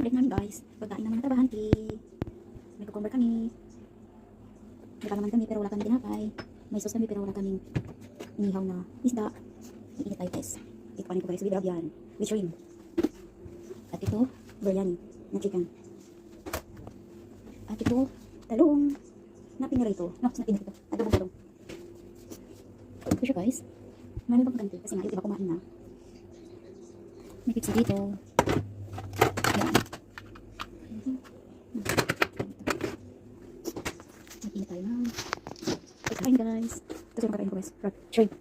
libre namin guys. Pagkain ng mga trabahanti. Eh. May cucumber kami. May palaman kami pero wala kami tinapay. May sauce kami pero wala kaming inihaw na isda. Iinit tayo guys. Ito pa rin ko guys. With rabyan. With shrimp. At ito, biryani na chicken. At ito, talong na pinirito. No, na pinirito. Adobong talong. Ito siya guys. Marami pang kanti kasi nga, iba kumain na. May pizza dito. Hindi tayo ng pagkain guys. Tapos yung kakain ko guys. Rock, trade.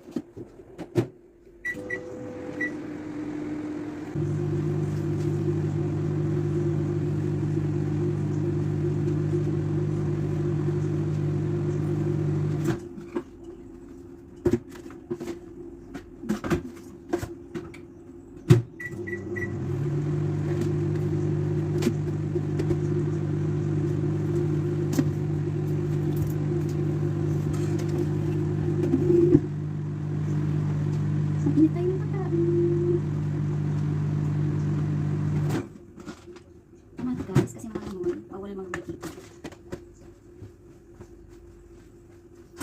Hinintay mo ka. Tama guys, kasi mo, bawal mag-makita.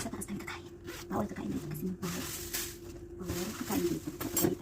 Sa taas kami kakain. Bawal dito kasi bawal. Bawal kakain dito.